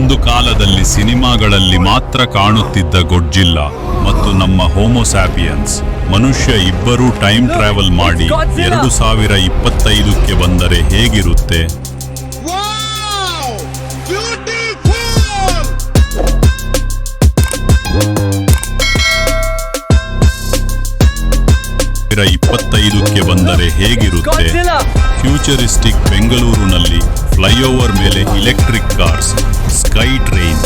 ಒಂದು ಕಾಲದಲ್ಲಿ ಸಿನಿಮಾಗಳಲ್ಲಿ ಮಾತ್ರ ಕಾಣುತ್ತಿದ್ದ ಗೊಡ್ಜಿಲ್ಲ ಮತ್ತು ನಮ್ಮ ಹೋಮೋಸ್ಯಾಪಿಯನ್ಸ್ ಮನುಷ್ಯ ಇಬ್ಬರೂ ಟೈಮ್ ಟ್ರಾವೆಲ್ ಮಾಡಿ ಎರಡು ಸಾವಿರ ಇಪ್ಪತ್ತೈದಕ್ಕೆ ಬಂದರೆ ಹೇಗಿರುತ್ತೆ? ಇಪ್ಪತ್ತೈದಕ್ಕೆ ಬಂದರೆ ಹೇಗಿರುತ್ತೆ? ಫ್ಯೂಚರಿಸ್ಟಿಕ್ ಬೆಂಗಳೂರಿನಲ್ಲಿ ಫ್ಲೈಓವರ್ ಮೇಲೆ electric cars. Sky train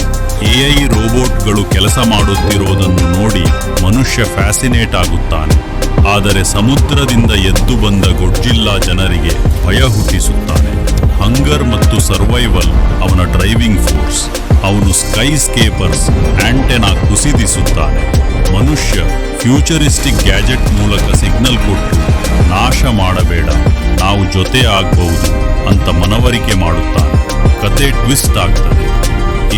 AI ರೋಬೋಟ್ಗಳು ಕೆಲಸ ಮಾಡುತ್ತಿರುವುದನ್ನು ನೋಡಿ ಮನುಷ್ಯ ಫ್ಯಾಸಿನೇಟ್ ಆಗುತ್ತಾನೆ. ಆದರೆ ಸಮುದ್ರದಿಂದ ಎದ್ದು ಬಂದ ಗೊಡ್ಜಿಲ್ಲಾ ಜನರಿಗೆ ಭಯ ಹುಟ್ಟಿಸುತ್ತಾನೆ. ಹಂಗರ್ ಮತ್ತು ಸರ್ವೈವಲ್ ಅವನ ಡ್ರೈವಿಂಗ್ ಫೋರ್ಸ್, ಅವನು ಸ್ಕೈ ಸ್ಕೇಪರ್ಸ್ ಆಂಟೆನಾ ಕುಸಿದಿಸುತ್ತಾನೆ. ಮನುಷ್ಯ ಫ್ಯೂಚರಿಸ್ಟಿಕ್ ಗ್ಯಾಜೆಟ್ ಮೂಲಕ ಸಿಗ್ನಲ್ ಕೊಟ್ಟು ನಾಶ ಮಾಡಬೇಡ, ನಾವು ಜೊತೆ ಆಗಬಹುದು ಅಂತ ಮನವರಿಕೆ ಮಾಡುತ್ತಾನೆ. ಕತೆ ಟ್ವಿಸ್ಟ್ ಆಗ್ತದೆ.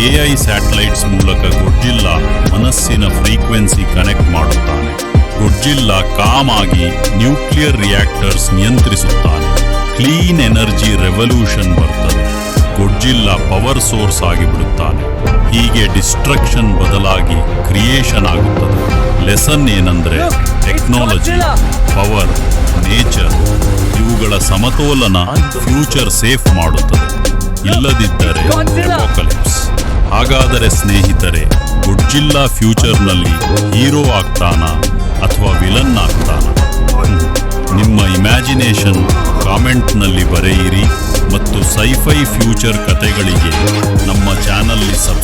ಎಐ ಸ್ಯಾಟಲೈಟ್ಸ್ ಮೂಲಕ ಗೊಡ್ಜಿಲ್ಲಾ ಮನಸ್ಸಿನ ಫ್ರೀಕ್ವೆನ್ಸಿ ಕನೆಕ್ಟ್ ಮಾಡುತ್ತಾನೆ. ಗೊಡ್ಜಿಲ್ಲಾ ಕಾಮ್ ಆಗಿ ನ್ಯೂಕ್ಲಿಯರ್ ರಿಯಾಕ್ಟರ್ಸ್ ನಿಯಂತ್ರಿಸುತ್ತಾನೆ. ಕ್ಲೀನ್ ಎನರ್ಜಿ ರೆವಲ್ಯೂಷನ್ ಬರ್ತದೆ. ಗೊಡ್ಜಿಲ್ಲಾ ಪವರ್ ಸೋರ್ಸ್ ಆಗಿ ಬಿಡುತ್ತಾನೆ ಹೀಗೆ ಡಿಸ್ಟ್ರಕ್ಷನ್ ಬದಲಾಗಿ ಕ್ರಿಯೇಷನ್ ಆಗುತ್ತದೆ. ಲೆಸನ್ ಏನಂದ್ರೆ ಟೆಕ್ನಾಲಜಿ ಪವರ್ ನೇಚರ್ ಇವುಗಳ ಸಮತೋಲನ ಫ್ಯೂಚರ್ ಸೇಫ್ ಮಾಡುತ್ತದೆ. ಇಲ್ಲದಿದ್ದರೆ ಹಾಗಾದರೆ ಸ್ನೇಹಿತರೆ, ಗುಡ್ಜಿಲ್ಲಾ ಫ್ಯೂಚರ್ನಲ್ಲಿ ಹೀರೋ ಆಗ್ತಾನ ಅಥವಾ ವಿಲನ್ ಆಗ್ತಾನ? ನಿಮ್ಮ ಇಮ್ಯಾಜಿನೇಷನ್ ಕಾಮೆಂಟ್ನಲ್ಲಿ ಬರೆಯಿರಿ ಮತ್ತು ಸೈಫೈ ಫ್ಯೂಚರ್ ಕತೆಗಳಿಗೆ ನಮ್ಮ ಮಾಡಿ